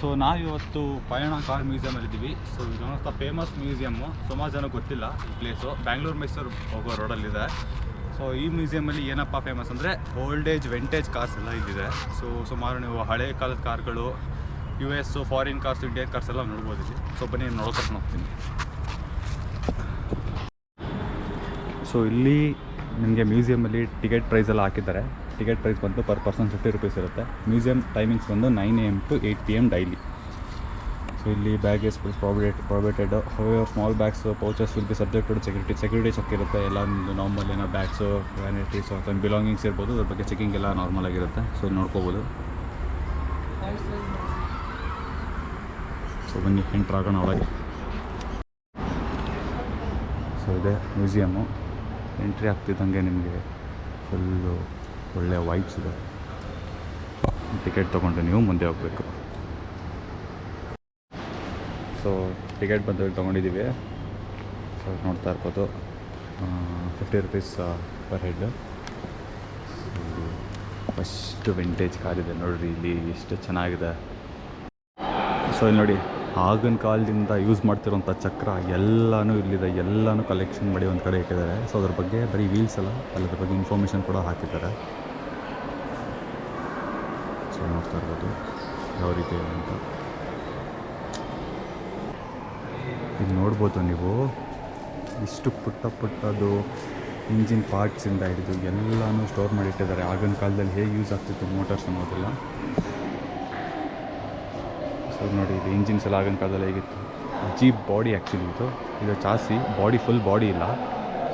So ನಾವಿವತ್ತು Payana car ಮ್ಯೂಸಿಯಮಲ್ಲಿದ್ದೀವಿ so ಇದು ಆಫ್ ದ ಫೇಮಸ್ ಮ್ಯೂಸಿಯಮ್ಮು ಸುಮಾರು ಜನ ಗೊತ್ತಿಲ್ಲ ಈ ಪ್ಲೇಸು ಬ್ಯಾಂಗ್ಳೂರು ಮೈಸೂರು ಹೋಗೋ ರೋಡಲ್ಲಿದೆ ಸೊ ಈ ಮ್ಯೂಸಿಯಮಲ್ಲಿ ಏನಪ್ಪ ಫೇಮಸ್ ಅಂದರೆ ಓಲ್ಡ್ ಏಜ್ ವೆಂಟೇಜ್ ಕಾರ್ಸ್ ಎಲ್ಲ ಇಲ್ಲಿದೆ ಸೊ ಸುಮಾರು ನೀವು ಹಳೆ ಕಾಲದ ಕಾರ್ಗಳು U S foreign cars Indian cars ಎಲ್ಲ ನೋಡ್ಬೋದು ಇಲ್ಲಿ. ಸೊ ಬನ್ನಿ ನೋಡ್ಕೊಂಡು ಹೋಗ್ತೀನಿ. ಸೊ ಇಲ್ಲಿ ನಿಮಗೆ ಮ್ಯೂಸಿಯಮಲ್ಲಿ ಟಿಕೆಟ್ ಪ್ರೈಸ್ ಎಲ್ಲ ಹಾಕಿದ್ದಾರೆ. ಟಿಕೆಟ್ ಪ್ರೈಸ್ ಬಂದು ಪರ್ ಪರ್ಸನ್ ಫಿಫ್ಟಿ ರುಪೀಸ್ ಇರುತ್ತೆ. ಮ್ಯೂಸಿಯಂ ಟೈಮಿಂಗ್ಸ್ ಬಂದು nine A M to eight P M daily so ಇಲ್ಲಿ baggage prohibited prohibited however small bags pouches will be subjected security security check ಇರುತ್ತೆ. ಎಲ್ಲ ಒಂದು normal ಏನೋ bags ವ್ಯಾನಿಟೀಸು ಅಥವಾ belongings ಇರ್ಬೋದು. ಅದ್ರ ಬಗ್ಗೆ ಚೆಕಿಂಗ್ ಎಲ್ಲ ನಾರ್ಮಲ್ ಆಗಿರುತ್ತೆ. ಸೊ ನೋಡ್ಕೋಬೋದು. ಸೊ ಬನ್ನಿ ಎಂಟ್ರ್ ಆಗೋಣ ಒಳಗೆ. ಸೊ ಇದೆ ಮ್ಯೂಸಿಯಮ್ಮು ಎಂಟ್ರಿ ಆಗ್ತಿದ್ದಂಗೆ ನಿಮಗೆ ಫುಲ್ಲು ಒಳ್ಳೆಯ ವೈಬ್ಸ್ ಇದೆ. ಟಿಕೆಟ್ ತೊಗೊಂಡು ನೀವು ಮುಂದೆ ಹೋಗಬೇಕು. ಸೊ ಟಿಕೆಟ್ ಬಂದು ತೊಗೊಂಡಿದ್ದೀವಿ. ಸೊ ನೋಡ್ತಾ ಇರ್ಬೋದು. Fifty rupees per head first vintage car ಇದೆ ನೋಡ್ರಿ, ಇಲ್ಲಿ ಎಷ್ಟು ಚೆನ್ನಾಗಿದೆ. ಸೊ ಇಲ್ಲಿ ನೋಡಿ, ಆಗಿನ ಕಾಲದಿಂದ ಯೂಸ್ ಮಾಡ್ತಿರೋಂಥ ಚಕ್ರ ಎಲ್ಲನೂ ಇಲ್ಲಿದೆ. ಎಲ್ಲನೂ ಕಲೆಕ್ಷನ್ ಮಾಡಿ ಒಂದು ಕಡೆ ಇಟ್ಟಿದ್ದಾರೆ. ಸೊ ಅದ್ರ ಬಗ್ಗೆ ಬರೀ ವೀಲ್ಸ್ ಅಲ್ಲ, ಅದ್ರ ಬಗ್ಗೆ ಇನ್ಫಾರ್ಮೇಷನ್ ಕೂಡ ಹಾಕಿದ್ದಾರೆ. ನೋಡ್ತಾ ಇರ್ಬೋದು ಯಾವ ರೀತಿ ಇದೆ ಅಂತ. ಇಲ್ಲಿ ನೋಡ್ಬೋದು ನೀವು. ಇಷ್ಟು ಪುಟ್ಟ ಪುಟ್ಟದು ಇಂಜಿನ್ ಪಾರ್ಟ್ಸಿಂದ ಹಿಡಿದು ಎಲ್ಲನೂ ಸ್ಟೋರ್ ಮಾಡಿಟ್ಟಿದ್ದಾರೆ. ಆಗಿನ ಕಾಲದಲ್ಲಿ ಹೇಗೆ ಯೂಸ್ ಆಗ್ತಿತ್ತು ಮೋಟರ್ಸ್ ಅನ್ನೋದೆಲ್ಲ. ಸೊ ನೋಡಿ, ಇದು ಇಂಜಿನ್ಸ್ ಎಲ್ಲ ಆಗಿನ ಕಾಲದಲ್ಲಿ ಹೇಗಿತ್ತು. ಜೀಪ್ ಬಾಡಿ ಆ್ಯಕ್ಚುಲಿ ಇದು. ಇದು ಚಾಸಿ ಬಾಡಿ ಫುಲ್ ಬಾಡಿ ಇಲ್ಲ.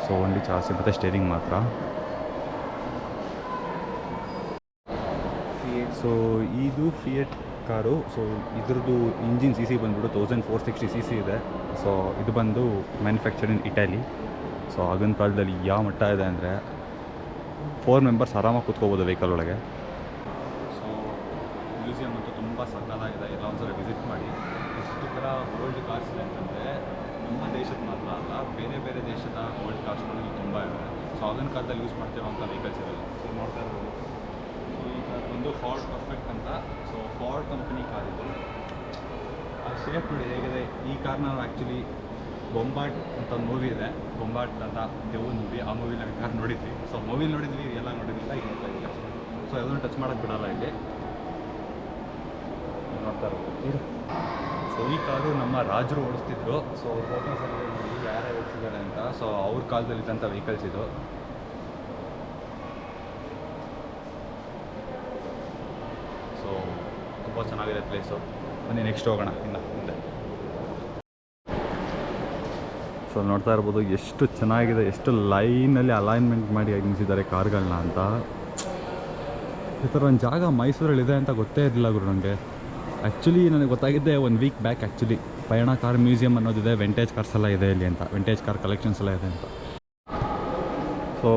ಸೊ ಓನ್ಲಿ ಚಾಸಿ, ಮತ್ತು ಸ್ಟೇರಿಂಗ್ ಮಾತ್ರ. ಸೊ ಇದು ಫಿಯೆಟ್ ಕಾರು. ಸೊ ಇದ್ರದ್ದು ಇಂಜಿನ್ ಸಿ ಸಿ ಬಂದ್ಬಿಟ್ಟು thousand four sixty C C ಇದೆ. ಸೊ ಇದು ಬಂದು ಮ್ಯಾನುಫ್ಯಾಕ್ಚರ್ ಇನ್ ಇಟಾಲಿ ಸೊ ಆಗಿನ ಕಾಲದಲ್ಲಿ ಯಾವ ಮಟ್ಟ ಇದೆ ಅಂದರೆ ಫೋರ್ ಮೆಂಬರ್ಸ್ ಆರಾಮಾಗಿ ಕೂತ್ಕೋಬೋದು ವೆಹಿಕಲ್ ಒಳಗೆ. ಸೊ ಮ್ಯೂಸಿಯಂ ಅಂತೂ ತುಂಬ ಸಕ್ಕದಾಗಿದೆ ಎಲ್ಲ ಒಂದ್ಸಲ ವಿಸಿಟ್ ಮಾಡಿ. ಎಷ್ಟು ಥರ ಓಲ್ಡ್ ಕಾರ್ಸ್ ಇದೆ ಅಂತಂದರೆ ನಮ್ಮ ದೇಶದ ಮಾತ್ರ ಅಲ್ಲ, ಬೇರೆ ಬೇರೆ ದೇಶದ ಓಲ್ಡ್ ಕಾರ್ಸ್ಗಳು ತುಂಬ ಇದೆ. ಸೊ ಆಗಿನ ಕಾಲದಲ್ಲಿ ಯೂಸ್ ಮಾಡ್ತಿರೋಂಥ ವೆಹಿಕಲ್ಸ್ ಇರಲ್ಲ. ಸೊ ನೋಡ್ತಾ ಇರ್ಬೋದು. ಸೊ ಒಂದು ಕಾರ್ ಫಾರ್ಡ್ ಪರ್ಫೆಕ್ಟ್ ಅಂತ. ಸೊ ಫಾರ್ಡ್ ಕಂಪನಿ ಕಾರ್ ಇದು. ಅದು ಶೇಪ್ ನೋಡಿ ಹೇಗಿದೆ? ಈ ಕಾರ್ನ ನಾವು ಆ್ಯಕ್ಚುಲಿ ಬೊಂಬಾಟ್ ಅಂತ ಮೂವಿ ಇದೆ. ಬೊಂಬಾಟ್ ಅಂತ ದೇವ್ ಮೂವಿ ಆ ಮೂವಿಲಿ ನಾವು ಕಾರ್ ನೋಡಿದ್ವಿ. ಸೊ ಮೂವಿಲಿ ನೋಡಿದ್ವಿ ಎಲ್ಲ ನೋಡಿದ್ವಿಲ್ಲ ಈಗ? ಸೊ ಅದನ್ನು ಟಚ್ ಮಾಡೋಕ್ಕೆ ಬಿಡಲ್ಲ ಇಲ್ಲಿ. ನೋಡ್ತಾ ಇರ್ಬೋದು ಸೊ ಈ ಕಾರು ನಮ್ಮ ರಾಜರು ಓಡಿಸ್ತಿದ್ರು. ಸೊ ಫೋಟೋಸಲ್ಲಿ ಯಾರೇ ಓಡಿಸಿದ್ದಾರೆ ಅಂತ. ಸೊ ಅವ್ರ ಕಾಲದಲ್ಲಿ ಇದ್ದಂಥ ವೆಹಿಕಲ್ಸ್ ಇದು ಸೊ ತುಂಬ ಚೆನ್ನಾಗಿದೆ ಪ್ಲೇಸು ಬನ್ನಿ ನೆಕ್ಸ್ಟ್ ಹೋಗೋಣ, ಇನ್ನು ಮುಂದೆ. ಸೊ ನೋಡ್ತಾ ಇರ್ಬೋದು, ಎಷ್ಟು ಚೆನ್ನಾಗಿದೆ, ಎಷ್ಟು ಲೈನಲ್ಲಿ ಅಲೈನ್ಮೆಂಟ್ ಮಾಡಿ ನಿಲ್ಲಿಸಿದ್ದಾರೆ ಕಾರ್ಗಳನ್ನ ಅಂತ. ಈ ಥರ ಒಂದು ಜಾಗ ಮೈಸೂರಲ್ಲಿದೆ ಅಂತ ಗೊತ್ತೇ ಇರಲಿಲ್ಲ ಗುರು ನನಗೆ ಆ್ಯಕ್ಚುಲಿ ನನಗೆ ಗೊತ್ತಾಗಿದ್ದೆ ಒಂದು week back actually Payana car museum ಅನ್ನೋದಿದೆ vintage cars ಎಲ್ಲ ಇದೆ ಇಲ್ಲಿ ಅಂತ. ವೆಂಟೇಜ್ ಕಾರ್ ಕಲೆಕ್ಷನ್ಸ್ ಎಲ್ಲ ಇದೆ ಅಂತ. ಸೊ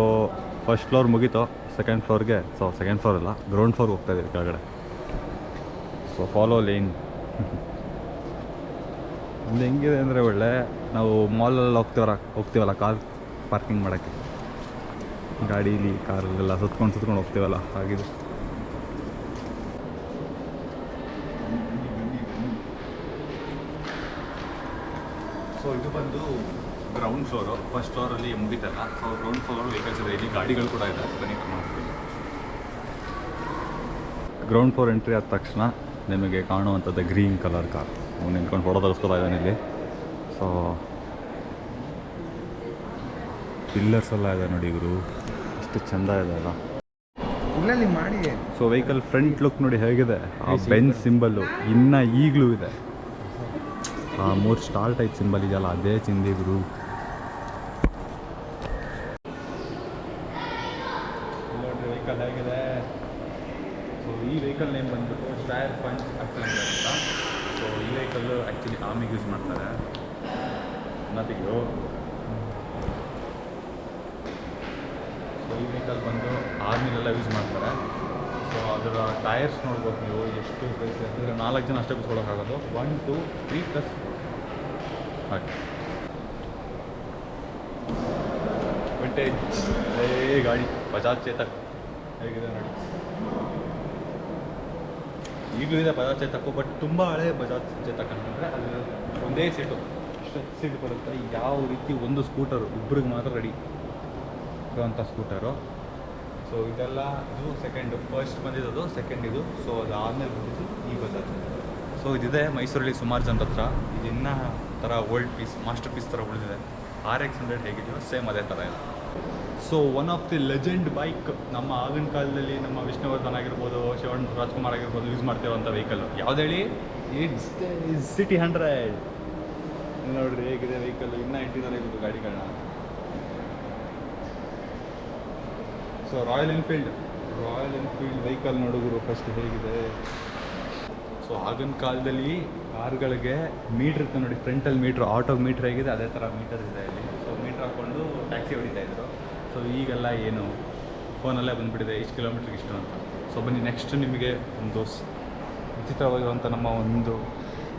ಫಸ್ಟ್ ಫ್ಲೋರ್ ಮುಗೀತು ಸೆಕೆಂಡ್ ಫ್ಲೋರ್ಗೆ ಸೊ ಸೆಕೆಂಡ್ ಫ್ಲೋರ್ ಅಲ್ಲ ಗ್ರೌಂಡ್ ಫ್ಲೋರ್ಗೆ ಹೋಗ್ತಾ ಇದ್ದೀವಿ ಕೆಳಗಡೆ. ಸೊ ಫಾಲೋ ಲೇನ್ ಒಂದು ಹೆಂಗಿದೆ ಅಂದರೆ ಒಳ್ಳೆ ನಾವು ಮಾಲಲ್ಲಿ ಹೋಗ್ತೀವಲ್ಲ ಹೋಗ್ತೀವಲ್ಲ ಕಾರ್ ಪಾರ್ಕಿಂಗ್ ಮಾಡೋಕ್ಕೆ? ಗಾಡೀಲಿ ಕಾರಲ್ಲೆಲ್ಲ ಸುತ್ಕೊಂಡು ಸುತ್ಕೊಂಡು ಹೋಗ್ತೀವಲ್ಲ ಹಾಗಿದೆ. ಸೊ ಇದು ಬಂದು ಗ್ರೌಂಡ್ ಫ್ಲೋರು ಫಸ್ಟ್ ಫ್ಲೋರಲ್ಲಿ ಮುಗಿತಲ್ಲ. ಸೊ ಗ್ರೌಂಡ್ ಫ್ಲೋರ್ ವೆಹಿಕಲ್ಸ್ ಇದೆ. ಇಲ್ಲಿ ಗಾಡಿಗಳು ಕೂಡ ಇದೆ. ಬನ್ನಿ ಗ್ರೌಂಡ್ ಫ್ಲೋರ್ ಎಂಟ್ರಿ ಆದ ತಕ್ಷಣ ನಿಮಗೆ ಕಾಣುವಂಥದ್ದು ಗ್ರೀನ್ ಕಲರ್ ಕಾರ್. ಅವ್ನು ನಿಂತ್ಕೊಂಡು ಫೋಟೋ ತರಿಸ್ಕೊತಾ ಇದ್ದಾನೆ ಇಲ್ಲಿ. ಸೊ ಪಿಲ್ಲರ್ಸ್ ಎಲ್ಲ ಇದೆ ನೋಡಿ ಇವರು ಎಷ್ಟು ಚೆಂದ ಇದೆ ಅಲ್ಲ. ಮಾಡಿ ಸೊ ವೆಹಿಕಲ್ ಫ್ರಂಟ್ ಲುಕ್ ನೋಡಿ ಹೇಗಿದೆ. ಆ ಬೆನ್ ಸಿಂಬಲ್ಲು ಇನ್ನೂ ಈಗಲೂ ಇದೆ. ಆ ಮೂರು ಸ್ಟಾರ್ ಟೈಪ್ ಸಿಂಬಲ್ ಇದೆಯಲ್ಲ ಅದೇ ಚಿಂದಿ ಗುರು ನೋಡ್ರಿ ವೆಹಿಕಲ್ ಹೇಗಿದೆ ಸೊ ಈ ವೆಹಿಕಲ್ ನೇಮ್ ಬಂದ್ಬಿಟ್ಟು ಸ್ಟೈರ್ ಪಂಚ್ ಅಕ್ಸಲೆಂಡರ್ ಅಂತ ಸೊ ವೆಹಿಕಲ್ಲು ಆ್ಯಕ್ಚುಲಿ ಆಮಿಗೆ ಯೂಸ್ ಮಾಡ್ತಾರೆ. ನಥಿಂಗು ಸೊ ಈ ವೆಹಿಕಲ್ ಬಂದು ಆರ್ಮಿಲೆಲ್ಲ ಯೂಸ್ ಮಾಡ್ತಾರೆ. ಸೊ ಅದರ ಟೈರ್ಸ್ ನೋಡ್ಬೋದು ನೀವು, ಎಷ್ಟು ಬೇಕು ಅಂದರೆ ನಾಲ್ಕು ಜನ ಅಷ್ಟೇ ಕೂತ್ಕೊಳ್ಳೋಕ್ಕಾಗೋದು. ಒನ್ ಟು ತ್ರೀ ಪ್ಲಸ್ ಹಾಗೆ. ವಿಂಟೇಜ್ ಏ, ಗಾಡಿ. ಬಜಾಜ್ ಚೇತಕ್ ಹೇಗಿದೆ ನೋಡಿ. ಈಗಲೂ ಇದೆ ಬಜಾಜ್ ಚೇತಕ್ಕು ಬಟ್ ತುಂಬ ಹಳೆ ಬಜಾಜ್ ಚೇತಕ್ ಅಂತಂದರೆ ಅದು ಒಂದೇ ಸೀಟು ಸ್ಟ್ರೆಚ್ ಸೀಟ್ ಬರುತ್ತೆ ಯಾವ ರೀತಿ ಒಂದು ಸ್ಕೂಟರು ಇಬ್ಬರಿಗೆ ಮಾತ್ರ ರೆಡಿ ಇರುವಂಥ ಸ್ಕೂಟರು ಸೊ ಇದೆಲ್ಲ ಇದು ಸೆಕೆಂಡು ಫಸ್ಟ್ ಬಂದಿದ್ದು ಸೆಕೆಂಡ್ ಇದು. ಸೊ ಅದು ಆದಮೇಲೆ ಬಂದಿದ್ದು ಈ ಬಜಾಜ್. ಸೊ ಇದಿದೆ ಮೈಸೂರಲ್ಲಿ ಸುಮಾರು ಜನರ ಹತ್ರ. ಇದು ಇನ್ನೂ ಥರ ಓಲ್ಡ್ ಪೀಸ್ ಮಾಸ್ಟರ್ ಪೀಸ್ ಥರ ಉಳಿದಿದೆ. ಆರ್ ಎಕ್ಸ್ ಹಂಡ್ರೆಡ್ ಹೇಗಿದೆಯೋ ಸೇಮ್ ಅದೇ ಥರ ಇದೆ. So one of the legend bike ನಮ್ಮ ಆಗಿನ ಕಾಲದಲ್ಲಿ ನಮ್ಮ ವಿಷ್ಣುವರ್ಧನ್ ಆಗಿರ್ಬೋದು, ಶಿವಣ್ಣ ರಾಜ್ಕುಮಾರ್ ಆಗಿರ್ಬೋದು ಯೂಸ್ ಮಾಡ್ತಿರೋಂಥ ವೆಹಿಕಲ್ ಯಾವ್ದು ಹೇಳಿ? ಇಟ್ಸ್ ಸಿಟಿ ಹಂಡ್ರೆಡ್ ನೋಡ್ರಿ ಹೇಗಿದೆ ವೆಹಿಕಲ್ ಇನ್ನೂ ಇಟ್ಟಿದ್ದಾರೆ ಗಾಡಿಗಳನ್ನ so Royal Enfield Royal Enfield vehicle ನೋಡುಗರು first ಹೇಗಿದೆ. ಸೊ ಆಗಿನ ಕಾಲದಲ್ಲಿ ಕಾರ್ಗಳಿಗೆ ಮೀಟ್ರ್ ಇತ್ತು ನೋಡಿ ಫ್ರಂಟಲ್ಲಿ ಮೀಟ್ರ್ ಆಟೋ ಮೀಟ್ರ್ ಹೇಗಿದೆ, ಅದೇ ಥರ ಮೀಟರ್ ಇದೆ ಇಲ್ಲಿ ಹಾಕ್ಕೊಂಡು ಟ್ಯಾಕ್ಸಿ ಹೊಡಿತಾ ಇದ್ರು. ಸೊ ಈಗೆಲ್ಲ ಏನು ಫೋನಲ್ಲೇ ಬಂದುಬಿಟ್ಟಿದೆ, ಇಷ್ಟು ಕಿಲೋಮೀಟ್ರಿಗೆ ಇಷ್ಟು ಅಂತ. ಸೊ ಬನ್ನಿ ನೆಕ್ಸ್ಟ್ ನಿಮಗೆ ಒಂದು ವಿಚಿತ್ರವಾಗಿರುವಂಥ ನಮ್ಮ ಒಂದು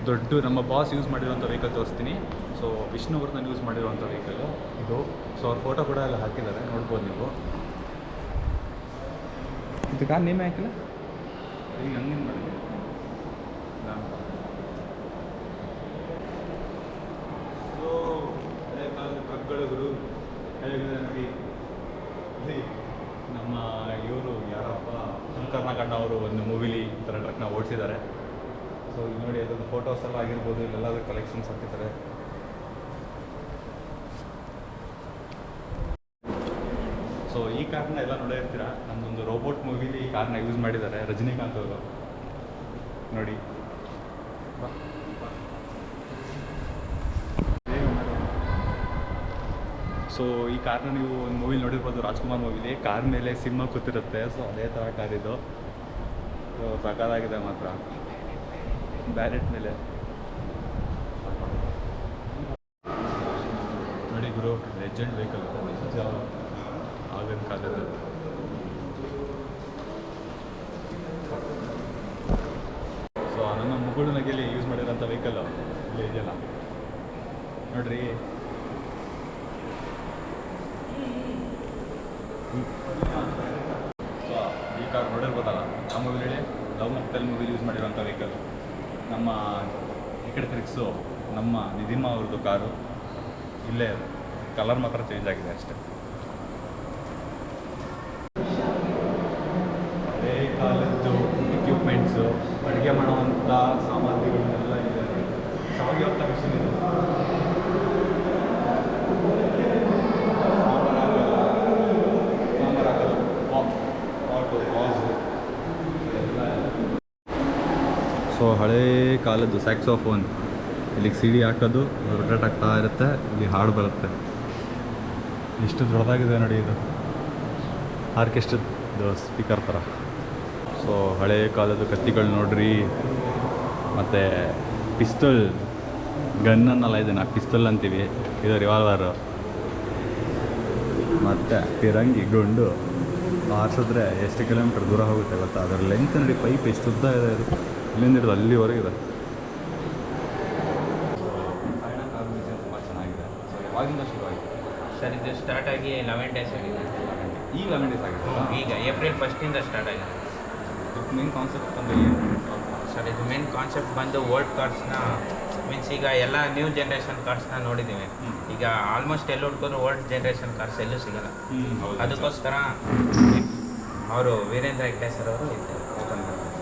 ದೊಡ್ಡ ನಮ್ಮ ಬಾಸ್ ಯೂಸ್ ಮಾಡಿರುವಂಥ ವೆಹಿಕಲ್ ತೋರಿಸ್ತೀನಿ. ಸೊ ವಿಷ್ಣುವರ್ಧನ್ ಯೂಸ್ ಮಾಡಿರುವಂಥ ವೆಹಿಕಲ್ಲು ಇದು. ಸೊ ಅವ್ರ ಫೋಟೋ ಕೂಡ ಎಲ್ಲ ಹಾಕಿದ್ದಾರೆ. ನೋಡ್ಬೋದು ನೀವು. ಇದು ಕಾರ್ ನೇಮೇ ಹಾಕಿಲ್ಲ ಈಗ ಹಂಗೇನು ಮಾಡಿದೆ ಸೊ ಹಳೆ ಕಾಲದ ಟ್ರಕ್ಗಳು ಗುರು ಹೇಗಿದೆ ನೋಡಿ ಇಲ್ಲಿ ನಮ್ಮ ಇವರು ಯಾರಪ್ಪ ನಾಗಣ್ಣ ಅವರು ಒಂದು ಮೂವಿಲಿ ಈ ಥರ ಟ್ರಕ್ನ ಓಡಿಸಿದ್ದಾರೆ. ಸೊ ಇಲ್ಲಿ ನೋಡಿ, ಅದೊಂದು ಫೋಟೋಸ್ ಎಲ್ಲ ಆಗಿರ್ಬೋದು. ಇಲ್ಲೆಲ್ಲಾದ್ರೂ ಕಲೆಕ್ಷನ್ಸ್ ಹಾಕಿದ್ದಾರೆ ಸೊ ಈ ಕಾರ್ನ ಎಲ್ಲ ನೋಡೇ ಇರ್ತೀರಾ? ನಮ್ಮದೊಂದು ರೋಬೋಟ್ ಮೂವಿಲಿ ಈ ಕಾರ್ನ ಯೂಸ್ ಮಾಡಿದ್ದಾರೆ. ರಜನಿಕಾಂತ್ ಅವರು. ನೋಡಿ. ಸೊ ಈ ಕಾರ್ನ ನೀವು ಒಂದು ಮೂವಿಲಿ ನೋಡಿರ್ಬೋದು, ರಾಜ್ಕುಮಾರ್ ಮೂವಿಲಿ ಕಾರ್ ಮೇಲೆ ಸಿಂಹ ಕೂತಿರುತ್ತೆ. ಸೊ ಅದೇ ಥರ ಕಾರ್ ಇದು. ಸೊ ಸಕಾಲಾಗಿದೆ ಮಾತ್ರ. ಬ್ಯಾರೆಟ್ ಮೇಲೆ. ನೋಡಿ ಗುರು ಲೆಜೆಂಡ್ ವೆಹಿಕಲ್ ಆಗಿನ ಕಾಲದಲ್ಲಿ ಸೊ ನನ್ನ ಮುಗುಳು ನಗೆಯಲ್ಲಿ ಯೂಸ್ ಮಾಡಿರೋಂಥ ವೆಹಿಕಲ್ ಇಲ್ಲಿ ಇದೆಯಲ್ಲ. ನೋಡ್ರಿ. ಈ ಕಾರ್ ನೋಡಿರ್ಬೋದಲ್ಲ ನಮ್ಮ ಮೂವಿಲಿ ಲವ್ ಮೂವಿಲಿ ಯೂಸ್ ಮಾಡಿರೋಂಥ ವೆಹಿಕಲ್ ನಮ್ಮ ಈ ಕಡೆ ನಮ್ಮ ನಿಧಿಮ್ಮ ಅವ್ರದ್ದು ಕಾರು, ಇಲ್ಲೇ ಕಲರ್ ಮಾತ್ರ ಚೇಂಜ್ ಆಗಿದೆ ಅಷ್ಟೇ. ಹಳೇ ಕಾಲದ್ದು ಎಕ್ವಿಪ್ಮೆಂಟ್ಸು ಅಡುಗೆ ಮಾಡುವಂಥ ಸಾಮಗ್ರಿಗಳನ್ನೆಲ್ಲ ಇದೆ ಸಾಗಿರುವಂಥ ಮಿಷಿನ್ ಇದೆ ಸಾಂಬಾರ್ ಹಾಕಲ್ಲ ಸಾಂಬಾರ್ ಹಾಕಲ್ಲ ಪಾಟು ಬಾಸು ಸೊ ಹಳೇ ಕಾಲದ್ದು ಸ್ಯಾಕ್ಸೋಫೋನ್. ಇಲ್ಲಿಗೆ ಸಿಡಿ ಹಾಕೋದು ರೊಟೇಟ್ ಆಗ್ತಾ ಇರುತ್ತೆ, ಇಲ್ಲಿ ಹಾಡು ಬರುತ್ತೆ. ಎಷ್ಟು ದೊಡ್ಡದಾಗಿದೆ ನೋಡಿ ಇದು. ಆರ್ಕೆಸ್ಟ್ರದ್ದು ಸ್ಪೀಕರ್ ಥರ. ಸೊ, ಹಳೇ ಕಾಲದ ಕತ್ತಿಗಳು ನೋಡ್ರಿ. ಮತ್ತು ಪಿಸ್ತಲ್, ಗನ್ ಅನ್ನಲ್ಲ ಇದನ್ನು ಪಿಸ್ತಲ್ ಅಂತೀವಿ. ಇದು ರಿವಾಲ್ವರು ಮತ್ತು ಪಿರಂಗಿ ಗುಂಡು. ಆರಿಸಿದ್ರೆ ಎಷ್ಟು ಕಿಲೋಮೀಟ್ರ್ ದೂರ ಹೋಗುತ್ತೆ ಗೊತ್ತಾ? ಅದರ ಲೆಂತ್ ನೋಡಿ ಪೈಪ್ ಎಷ್ಟು ಉದ್ದ ಇದೆ ಇದು. ಇಲ್ಲಿಂದ ಹಿಡಿದು ಅಲ್ಲಿವರೆಗೆ ಇದೆ. ತುಂಬ ಚೆನ್ನಾಗಿದೆ ಸೊ ಯಾವಾಗಿಂದ ಶುರುವಾಯಿತು ಸರ್ ಇದು ಸ್ಟಾರ್ಟ್ ಆಗಿ ಲೆವೆನ್ ಡೇಸ್ ಆಗಿದೆ. ಈಗ ಲೆವೆನ್ ಡೇಸ್ ಆಗಿದೆ. ಈಗ ಏಪ್ರಿಲ್ ಫಸ್ಟಿಂದ ಸ್ಟಾರ್ಟ್ ಆಗಿದೆ. ಮೇನ್ ಕಾನ್ಸೆಪ್ಟ್ ಬಂದು ಏನು ಸರ್ ಇದು ಮೇನ್ ಕಾನ್ಸೆಪ್ಟ್ ಬಂದು ಓಲ್ಡ್ ಕಾರ್ಡ್ಸ್ನ ಮೀನ್ಸ್ ಈಗ ಎಲ್ಲ ನ್ಯೂ ಜನ್ರೇಷನ್ ಕಾರ್ಡ್ಸ್ನ ನೋಡಿದ್ದೀವಿ. ಈಗ ಆಲ್ಮೋಸ್ಟ್ ಎಲ್ಲ ಹುಡ್ಕೋರು ಓಲ್ಡ್ ಜನ್ರೇಷನ್ ಕಾರ್ಡ್ಸ್ ಎಲ್ಲೂ ಸಿಗಲ್ಲ. ಹ್ಞೂ ಅದಕ್ಕೋಸ್ಕರ ಅವರು ವೀರೇಂದ್ರ ಹೆಗ್ಡೆ ಸರ್ ಅವರು ಇದು open ಮಾಡಿದ್ರು.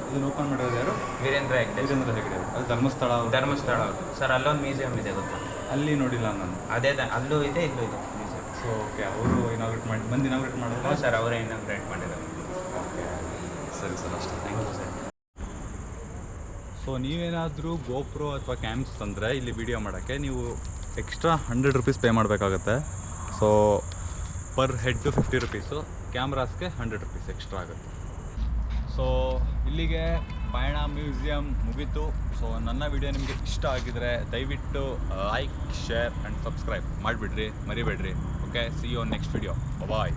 ಇದನ್ನ ಓಪನ್ ಮಾಡಿರೋದು ಯಾರು? ವೀರೇಂದ್ರ ಹೆಗ್ಡೆ. ವೀರೇಂದ್ರ ಹೆಗ್ಡೆ ಅವರು. ಅದು ಧರ್ಮಸ್ಥಳ ಅವ್ರು. ಧರ್ಮಸ್ಥಳ ಅವರು. ಸರ್ ಅಲ್ಲೊಂದು ಮ್ಯೂಸಿಯಂ ಇದೆ ಗೊತ್ತಾ? ಅಲ್ಲಿ ನೋಡಿಲ್ಲ ನಾನು. ಅದೇ ಅಲ್ಲೂ ಇದೆ ಇಲ್ಲೂ ಇದೆ ಮ್ಯೂಸಿಯಂ ಸೊ ಓಕೆ ಅವರು ಇನಾಗ್ರೇಟ್ ಮಾಡಿ ಬಂದು ಇನಾಗ್ರೇಟ್ ಹ್ಞೂ ಮಾಡಿದ್ರೆ ಸರ್ ಅವರೇ ಇನಾಗ್ರೇಟ್ ಮಾಡಿದ್ದಾರೆ ಓಕೆ ಸರಿ ಸರ್ ಅಷ್ಟೇ. Thank you sir. ಸೊ ನೀವೇನಾದರೂ ಗೋಪ್ರೋ ಅಥವಾ ಕ್ಯಾಮ್ಸ್ ತಂದರೆ ಇಲ್ಲಿ ವಿಡಿಯೋ ಮಾಡೋಕ್ಕೆ ನೀವು ಎಕ್ಸ್ಟ್ರಾ ಹಂಡ್ರೆಡ್ ರುಪೀಸ್ ಪೇ ಮಾಡಬೇಕಾಗತ್ತೆ. So per head fifty rupees ಕ್ಯಾಮ್ರಾಸ್ಗೆ hundred rupees extra ಆಗುತ್ತೆ. ಸೊ ಇಲ್ಲಿಗೆ ಪಯಣ ಮ್ಯೂಸಿಯಂ ಮುಗೀತು. ಸೊ ನನ್ನ ವಿಡಿಯೋ ನಿಮಗೆ ಇಷ್ಟ ಆಗಿದರೆ ದಯವಿಟ್ಟು ಲೈಕ್ ಶೇರ್ ಆ್ಯಂಡ್ ಸಬ್ಸ್ಕ್ರೈಬ್ ಮಾಡಿಬಿಡ್ರಿ. ಮರಿಬೇಡ್ರಿ. Okay see you next video bye